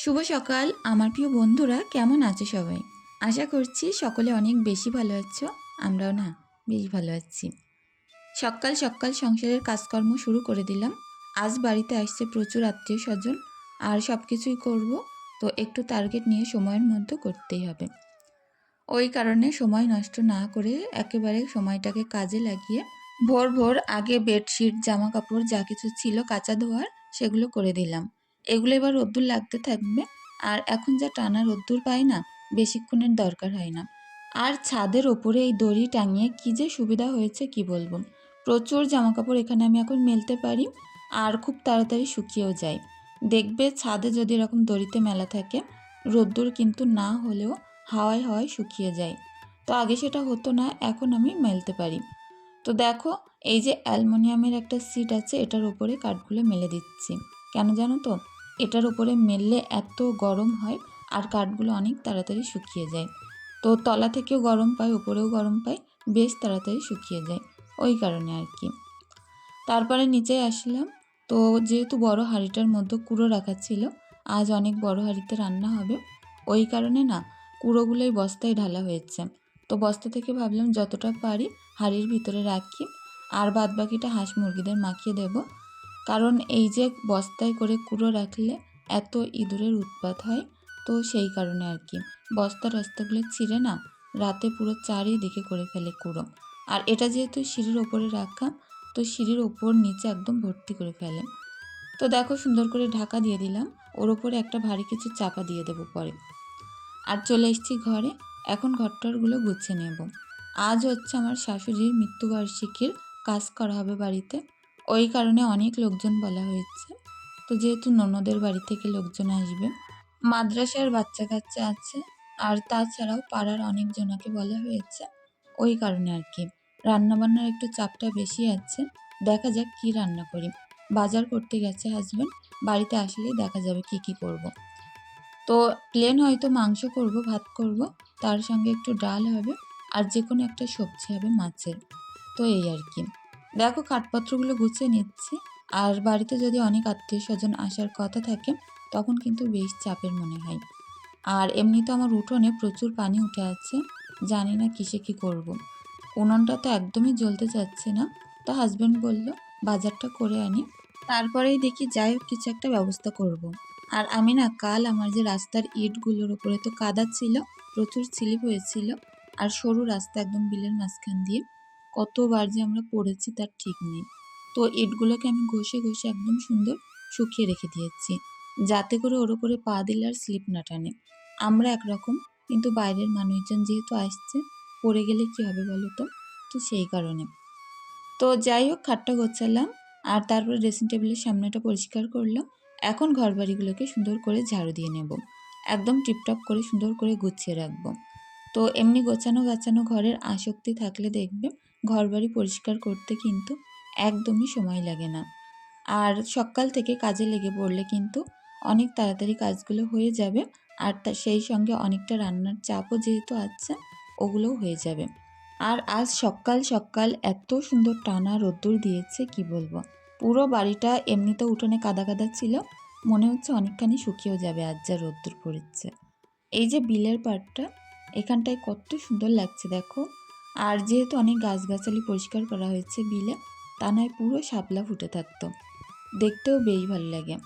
শুভ সকাল। আমার প্রিয় বন্ধুরা, কেমন আছে সবাই? আশা করছি সকলে অনেক বেশি ভালো আছো, আমরাও না বেশ ভালো আছি। সকাল সকাল সংসারের কাজকর্ম শুরু করে দিলাম। আজ বাড়িতে আসছে প্রচুর আত্মীয় স্বজন, আর সব কিছুই করব, তো একটু টার্গেট নিয়ে সময়ের মধ্যে করতেই হবে। ওই কারণে সময় নষ্ট না করে একেবারে সময়টাকে কাজে লাগিয়ে ভোর ভোর আগে বেডশিট জামা কাপড় যা কিছু ছিল, কাঁচা ধোয়ার, সেগুলো করে দিলাম। এগুলো এবার রোদ্দুর লাগতে থাকবে। আর এখন যা টানা রোদ্দুর পায় না, বেশিক্ষণের দরকার হয় না। আর ছাদের ওপরে এই দড়ি টাঙিয়ে কি যে সুবিধা হয়েছে কি বলব? প্রচুর জামা কাপড় এখানে আমি এখন মেলতে পারি, আর খুব তাড়াতাড়ি শুকিয়েও যায়। দেখবে ছাদে যদি এরকম দড়িতে মেলা থাকে, রোদ্দুর কিন্তু না হলেও হাওয়ায় হাওয়ায় শুকিয়ে যায়। তো আগে সেটা হতো না, এখন আমি মেলতে পারি। তো দেখো, এই যে অ্যালমোনিয়ামের একটা সিট আছে, এটার ওপরে কাঠগুলো মেলে দিচ্ছি। কেন জানো তো? এটার উপরে মেললে এত গরম হয় আর কাঠগুলো অনেক তাড়াতাড়ি শুকিয়ে যায়। তো তলা থেকেও গরম পায়, উপরেও গরম পায়, বেশ তাড়াতাড়ি শুকিয়ে যায়, ওই কারণে আর কি। তারপরে নিচে আসলাম। তো যেহেতু বড় হাঁড়িটার মধ্যে কুড়ো রাখা ছিল, আজ অনেক বড় হাঁড়িতে রান্না হবে, ওই কারণে না, কুড়োগুলোই বস্তায় ঢালা হয়েছে। তো বস্তা থেকে ভাবলাম যতটা পারি হাঁড়ির ভিতরে রাখি, আর বাদ বাকিটা হাঁস মুরগিদের মাখিয়ে দেব কারণ এই যে বস্তায় করে কুড়ো রাখলে এত ইঁদুরের উৎপাত হয়, তো সেই কারণে আর কি। বস্তা টস্তাগুলো ছিঁড়ে না, রাতে পুরো চারিদিকে করে ফেলে কুড়ো। আর এটা যেহেতু সিঁড়ির ওপরে রাখা, তো সিঁড়ির ওপর নিচে একদম ভর্তি করে ফেলে। তো দেখো সুন্দর করে ঢাকা দিয়ে দিলাম, ওর ওপরে একটা ভারী কিছু চাপা দিয়ে দেবো পরে। আর চলে এসেছি ঘরে, এখন ঘরটরগুলো গুছিয়ে নেব। আজ হচ্ছে আমার শাশুড়ির মৃত্যুবার্ষিকীর কাজ করা হবে বাড়িতে। ওই কারণে অনেক লোকজন বলা হয়েছে। তো যেহেতু ননদের বাড়ি থেকে লোকজন আসবে মাদ্রাসার বাচ্চা কাচ্চা আছে, আর তাছাড়াও পাড়ার অনেকজনাকে বলা হয়েছে, ওই কারণে আর কি। রান্নাবান্নার একটু চাপটা বেশি আছে, দেখা যাক কি রান্না করি। বাজার করতে গেছে হাজব্যান্ড বাড়িতে আসলেই দেখা যাবে কি কি করব। তো প্লেন হয়তো মাংস করব, ভাত করব, তার সঙ্গে একটু ডাল হবে, আর যে কোনো একটা সবজি হবে মাছের। তো এই আর কি। দেখো, কাঠপত্রগুলো গুছিয়ে নিচ্ছি। আর বাড়িতে যদি অনেক আত্মীয় স্বজন আসার কথা থাকে, তখন কিন্তু বেশ চাপের মনে হয়। আর এমনি তো আমার উঠোনে প্রচুর পানি উঠে আছে, জানি না কিসে কি করব। উনুনটা তো একদমই জ্বলতে চাচ্ছে না। তো হাজব্যান্ড বলল, বাজারটা করে আনি। তারপরেই দেখি যাই হোক, কিছু একটা ব্যবস্থা করব। আর আমি না, কাল আমার যে রাস্তার ইটগুলোর উপরে তো কাদা ছিল, প্রচুর স্লিপ হয়েছিল। আর সরু রাস্তা একদম বিলের মাঝখান দিয়ে। কতবার যে আমরা পড়েছি তার ঠিক নেই। তো ইটগুলোকে আমি ঘষে ঘষে একদম সুন্দর শুকিয়ে রেখে দিয়েছি। যাতে করে ওর উপরে পা দিলে আর স্লিপ না টানে। আমরা একরকম, কিন্তু বাইরের মানুষজন যেহেতু আসছে, পড়ে গেলে কি হবে বলো তো? তো সেই কারণে। তো যাই হোক, খাটটা গোছালাম আর তারপরে ড্রেসিং টেবিলের সামনেটা পরিষ্কার করলাম। এখন ঘর বাড়িগুলোকে সুন্দর করে ঝাড়ু দিয়ে নেব। একদম টিপটপ করে সুন্দর করে গুছিয়ে রাখব। তো এমনি গোছানো গাছানো ঘরের আসক্তি থাকলে দেখবে ঘর বাড়ি পরিষ্কার করতে কিন্তু একদমই সময় লাগে না। আর সকাল থেকে কাজে লেগে পড়লে কিন্তু অনেক তাড়াতাড়ি কাজগুলো হয়ে যাবে আর তা সেই সঙ্গে অনেকটা রান্নার চাপও যেহেতু আছে, ওগুলোও হয়ে যাবে। আর আজ সকাল সকাল এত সুন্দর টানা রোদ্দুর দিয়েছে, কি বলব? পুরো বাড়িটা এমনিতে উঠোনে কাদা কাদা ছিল, মনে হচ্ছে অনেকখানি শুকিয়েও যাবে আজ যা রোদ্দুর পড়েছে। এই যে বিলের পাড়টা, এখানটায় কত সুন্দর লাগছে দেখো। আর যেহেতু অনেক গাছগাছালি পরিষ্কার করা হয়েছে বিলে, তা নয়, পুরো শাপলা ফুটে থাকতো। দেখতেও বেশ ভালো লাগে।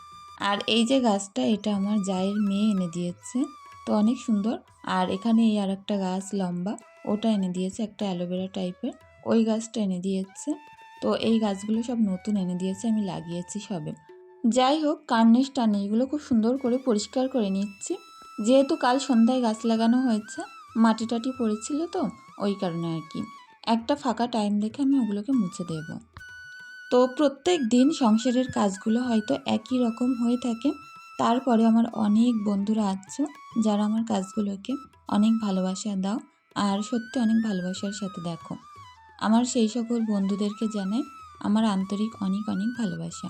আর এই যে গাছটা, এটা আমার জায়ের মেয়ে এনে দিয়েছে। তো অনেক সুন্দর। আর এখানে এই আর একটা গাছ লম্বা, ওটা এনে দিয়েছে, একটা অ্যালোভেরা টাইপের। ওই গাছটা এনে দিয়েছে। তো এই গাছগুলো সব নতুন এনে দিয়েছে, আমি লাগিয়েছি সবে। যাই হোক, কার্নিশ টার্নিশগুলো খুব সুন্দর করে পরিষ্কার করে নিচ্ছি। যেহেতু কাল সন্ধ্যায় গাছ লাগানো হয়েছে, মাটি টাটি পড়েছিল তো ওই কারণে আর কি। একটা ফাঁকা টাইম দেখে আমি ওগুলোকে মুছে দেব। তো প্রত্যেক দিন সংসারের কাজগুলো হয়তো একই রকম হয়ে থাকে। তারপরে আমার অনেক বন্ধুরা আছে যারা আমার কাজগুলোকে অনেক ভালোবাসা দাও আর সত্যি অনেক ভালোবাসার সাথে দেখো। আমার সেই সকল বন্ধুদেরকে জানাই আমার আন্তরিক অনেক অনেক ভালোবাসা।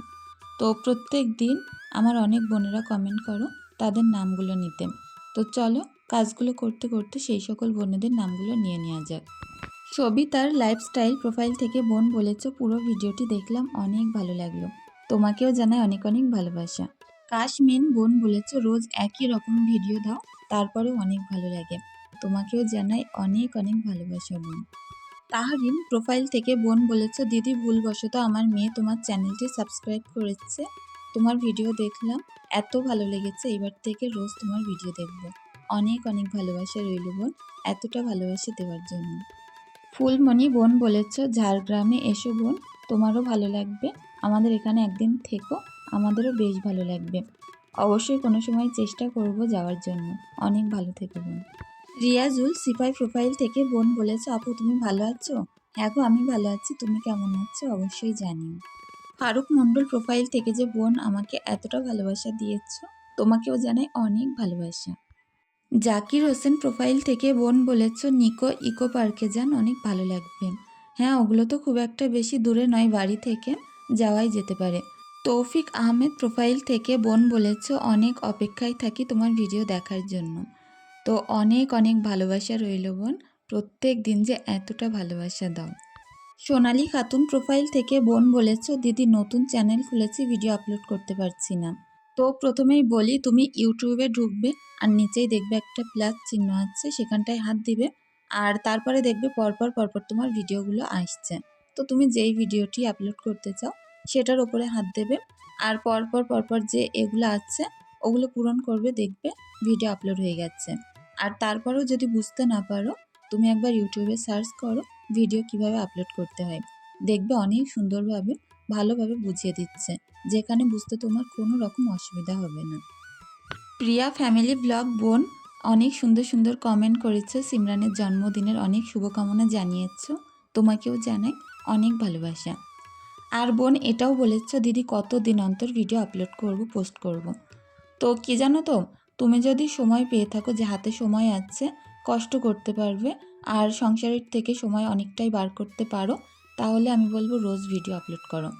তো প্রত্যেক দিন আমার অনেক বোনেরা কমেন্ট করো, তাদের নামগুলো নিতে। তো চলো কাজগুলো করতে করতে সেই সকল বোনেদের নামগুলো নিয়ে নেওয়া যাক। ছবি তার লাইফস্টাইল প্রোফাইল থেকে বোন বলেছে, পুরো ভিডিওটি দেখলাম, অনেক ভালো লাগল। তোমাকেও জানাই অনেক অনেক ভালোবাসা। কাশমিন বোন বলেছে, রোজ একই রকম ভিডিও দাও, তারপরেও অনেক ভালো লাগে। তোমাকেও জানাই অনেক অনেক ভালোবাসা বোন। তাহারিন প্রোফাইল থেকে বোন বলেছে, দিদি, ভুলবশত আমার মেয়ে তোমার চ্যানেলটি সাবস্ক্রাইব করেছে। তোমার ভিডিও দেখলাম, এত ভালো লেগেছে, এবার থেকে রোজ তোমার ভিডিও দেখব। অনেক অনেক ভালোবাসা রইল বোন, এতটা ভালোবাসা দেওয়ার জন্য। ফুলমণি বোন বলেছ, ঝাড়গ্রামে এসো বোন, তোমারও ভালো লাগবে। আমাদের এখানে একদিন থেকো, আমাদেরও বেশ ভালো লাগবে। অবশ্যই কোনো সময় চেষ্টা করব যাওয়ার জন্য। অনেক ভালো থেকো বোন। রিয়াজুল সিপাই প্রোফাইল থেকে বোন বলেছে, আপু, তুমি ভালো আছো? হ্যাঁ গো, আমি ভালো আছি। তুমি কেমন আছো? অবশ্যই জানিও। ফারুক মণ্ডল প্রোফাইল থেকে যে বোন আমাকে এতটা ভালোবাসা দিয়েছ, তোমাকেও জানাই অনেক ভালোবাসা। জাকির হোসেন প্রোফাইল থেকে বোন বলেছ, নিকো, ইকো পার্কে যান, অনেক ভালো লাগবে। হ্যাঁ ওগুলো তো খুব একটা বেশি দূরে নয়, বাড়ি থেকে যাওয়াই যেতে পারে। তৌফিক আহমেদ প্রোফাইল থেকে বোন বলেছ, অনেক অপেক্ষায় থাকি তোমার ভিডিও দেখার জন্য। তো অনেক অনেক ভালোবাসা রইল বোন। প্রত্যেক দিন যে এতটা ভালোবাসা দাও। সোনালি খাতুন প্রোফাইল থেকে বোন বলেছ, দিদি, নতুন চ্যানেল খুলেছি ভিডিও আপলোড করতে পারছি না। তো প্রথমেই বলি, তুমি ইউটিউবে ঢুকবে আর নিচেই দেখবে একটা প্লাস চিহ্ন আছে, সেখানটায় হাত দিবে আর তারপরে দেখবে পরপর পরপর তোমার ভিডিওগুলো আসছে। তো তুমি যেই ভিডিওটি আপলোড করতে চাও, সেটার ওপরে হাত দেবে আর পরপর পরপর যে এগুলো আছে, ওগুলো পূরণ করবে, দেখবে ভিডিও আপলোড হয়ে গেছে। আর তারপরেও যদি বুঝতে না পারো, তুমি একবার ইউটিউবে সার্চ করো ভিডিও কীভাবে আপলোড করতে হয়। দেখবে অনেক সুন্দরভাবে, ভালোভাবে বুঝিয়ে দিচ্ছে। যেখানে বুঝতে তোমার কোনো রকম অসুবিধা হবে না। প্রিয়া ফ্যামিলি ব্লগ বোন অনেক সুন্দর সুন্দর কমেন্ট করেছে। সিমরানের জন্মদিনের অনেক শুভকামনা জানিয়েছ। তোমাকেও জানাই অনেক ভালোবাসা। আর বোন এটাও বলেছ, দিদি কত দিন অন্তর ভিডিও আপলোড করব পোস্ট করব। তো কি জানো তো, তুমি যদি সময় পেয়ে থাকো, যে হাতে সময় আছে, কষ্ট করতে পারবে। আর সংসারের থেকে সময় অনেকটাই বার করতে পারো, তাহলে আমি বলব, রোজ ভিডিও আপলোড করো।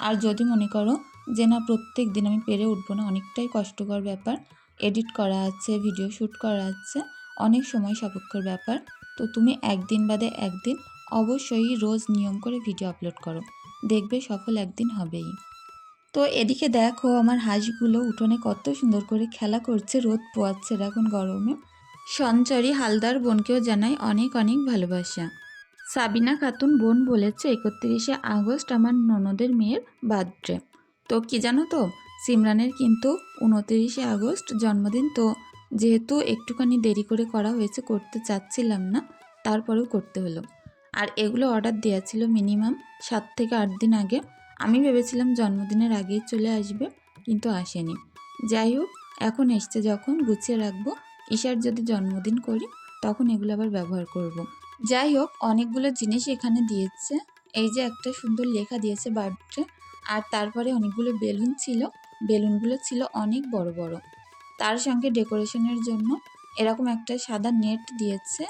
আর যদি মনে করো যে না প্রত্যেক দিন আমি পেরে উঠবো না, অনেকটাই কষ্টকর ব্যাপার। এডিট করা আছে, ভিডিও শ্যুট করা আছে, অনেক সময় সাপেক্ষর ব্যাপার। তো তুমি একদিন বাদে একদিন অবশ্যই রোজ নিয়ম করে ভিডিও আপলোড করো। দেখবে সফল একদিন হবেই। তো এদিকে দেখো আমার হাঁসগুলো উঠোনে কত সুন্দর করে খেলা করছে, রোদ পোয়াচ্ছে এখন গরমে। সঞ্চরী হালদার বোনকেও জানাই অনেক অনেক ভালোবাসা। সাবিনা খাতুন বোন বলেছে, একত্রিশে আগস্ট আমার ননদের মেয়ের বার্থডে। তো কি জানো তো? সিমরানের কিন্তু উনতিরিশে আগস্ট জন্মদিন, তো যেহেতু একটুখানি দেরি করে করা হয়েছে, করতে চাচ্ছিলাম না, তারপরেও করতে হলো। আর এগুলো অর্ডার দেওয়া ছিল মিনিমাম সাত থেকে আট দিন আগে। আমি ভেবেছিলাম জন্মদিনের আগেই চলে আসবে, কিন্তু আসেনি। যাই হোক, এখন এসছে যখন গুছিয়ে রাখব। ঈশার যদি জন্মদিন করি, তখন এগুলো আবার ব্যবহার করব। যাই হোক, অনেকগুলো জিনিস এখানে দিয়েছে। এই যে একটা সুন্দর লেখা দিয়েছে বার্থডে আর তারপরে অনেকগুলো বেলুন ছিল। বেলুনগুলো ছিল অনেক বড় বড়। তার সঙ্গে ডেকোরেশনের জন্য এরকম একটা সাদা নেট দিয়েছে।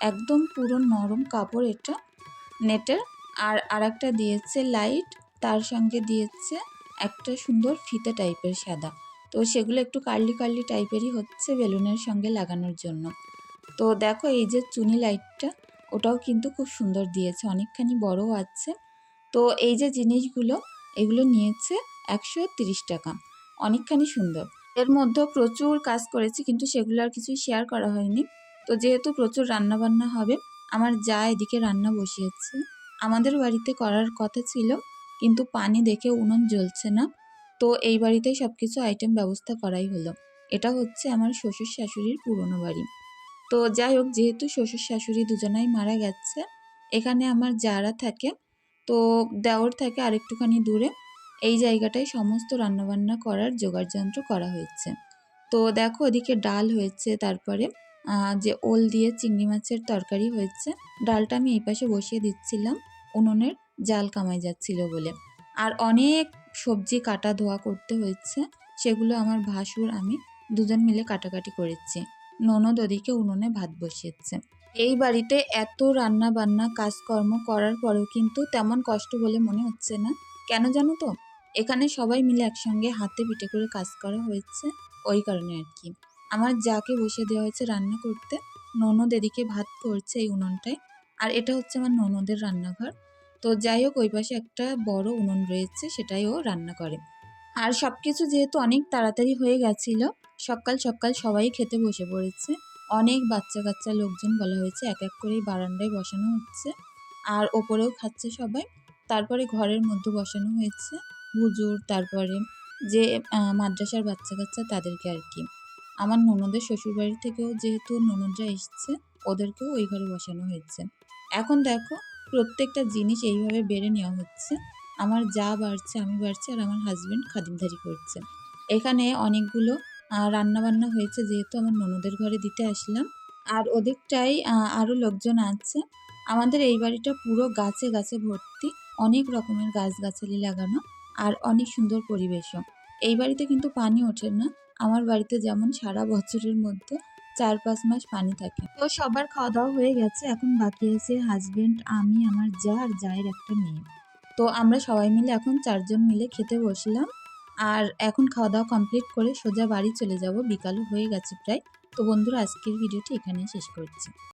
একদম পুরো নরম কাপড় এটা নেটের। আর আরেকটা দিয়েছে লাইট। তার সঙ্গে দিয়েছে একটা সুন্দর ফিতে টাইপের সাদা। তো সেগুলো একটু কার্লি কার্লি টাইপেরই হচ্ছে বেলুনের সঙ্গে লাগানোর জন্য। তো দেখো এই যে চুনি লাইটটা, ওটাও কিন্তু খুব সুন্দর দিয়েছে। অনেকখানি বড়ও আছে। তো এই যে জিনিসগুলো এগুলো নিয়েছে একশো তিরিশ টাকা। অনেকখানি সুন্দর। এর মধ্যেও প্রচুর কাজ করেছি, কিন্তু সেগুলো আর কিছুই শেয়ার করা হয়নি। তো যেহেতু প্রচুর রান্না বান্না হবে, আমার যা এদিকে রান্না বসিয়েছে, আমাদের বাড়িতে করার কথা ছিল, কিন্তু পানি দেখে উনুন জ্বলছে না। তো এই বাড়িতেই সব কিছু আইটেম ব্যবস্থা করাই হলো। এটা হচ্ছে আমার শ্বশুর শাশুড়ির পুরনো বাড়ি। তো যাই হোক, যেহেতু শ্বশুর শাশুড়ি দুজনাই মারা গেছে, এখানে আমার যারা থাকে তো দেওর থাকে আরেকটুখানি দূরে। এই জায়গাটায় সমস্ত রান্নাবান্না করার জোগাড় যন্ত্র করা হয়েছে। তো দেখো ওদিকে ডাল হয়েছে, তারপরে যে ওল দিয়ে চিংড়ি মাছের তরকারি হয়েছে, ডালটা আমি এই পাশে বসিয়ে দিচ্ছিলাম। উনুনের জাল কামাই যাচ্ছিল বলে। আর অনেক সবজি কাটা ধোয়া করতে হয়েছে, সেগুলো আমার ভাসুর, আমি দুজন মিলে কাটাকাটি করেছি। ননদ ওদিকে উনুনে ভাত বসিয়েছে। এই বাড়িতে এত রান্না বান্না কাজকর্ম করার পরেও কিন্তু তেমন কষ্ট বলে মনে হচ্ছে না। কেন জানো তো? এখানে সবাই মিলে একসঙ্গে হাতে পিঠে করে কাজ করা হয়েছে, ওই কারণে আর কি। আমার যাকে বসে দেওয়া হয়েছে রান্না করতে, ননদ এদিকে ভাত করছে এই উনুনটায়। আর এটা হচ্ছে আমার ননদের রান্নাঘর। তো যাই হোক, ওই পাশে একটা বড় উনুন রয়েছে, সেটাই ও রান্না করে। আর সব কিছু যেহেতু অনেক তাড়াতাড়ি হয়ে গেছিল, সকাল সকাল সবাই খেতে বসে পড়েছে। অনেক বাচ্চা কাচ্চা লোকজন বলা হয়েছে, এক এক করেই বারান্দায় বসানো হচ্ছে। আর ওপরেও খাচ্ছে সবাই। তারপরে ঘরের মধ্যে বসানো হয়েছে হুজুর, তারপরে যে মাদ্রাসার বাচ্চা কাচ্চা তাদেরকে আর কি। আমার ননদের শ্বশুরবাড়ি থেকেও যেহেতু ননদরা এসছে, ওদেরকেও ওই ঘরে বসানো হয়েছে। এখন দেখো, প্রত্যেকটা জিনিস এইভাবে বেড়ে নেওয়া হচ্ছে। আমার যা বাড়ছে আমি বাড়ছি আর আমার হাজবেন্ড খাদিমদারি করছে। এখানে অনেকগুলো রান্না বান্না হয়েছে যেহেতু আমার ননদের ঘরে দিতে আসলাম। আর ওদিকটাই আরও লোকজন আছে। আমাদের এই বাড়িটা পুরো গাছে গাছে ভর্তি, অনেক রকমের গাছগাছালি লাগানো আর অনেক সুন্দর পরিবেশও। এই বাড়িতে কিন্তু পানি ওঠে না। আমার বাড়িতে যেমন সারা বছরের মধ্যে চার পাঁচ মাস পানি থাকে। তো সবার খাওয়া দাওয়া হয়ে গেছে। এখন বাকি আছে হাজবেন্ড আমি, আমার যা আর জায়ের একটা মেয়ে। তো আমরা সবাই মিলে এখন চারজন মিলে খেতে বসলাম। আর এখন খাওয়া দাওয়া কমপ্লিট করে সোজা বাড়ি চলে যাব। বিকাল হয়ে গেছে প্রায়। তো বন্ধুরা, আজকের ভিডিওটি এখানেই শেষ করছি।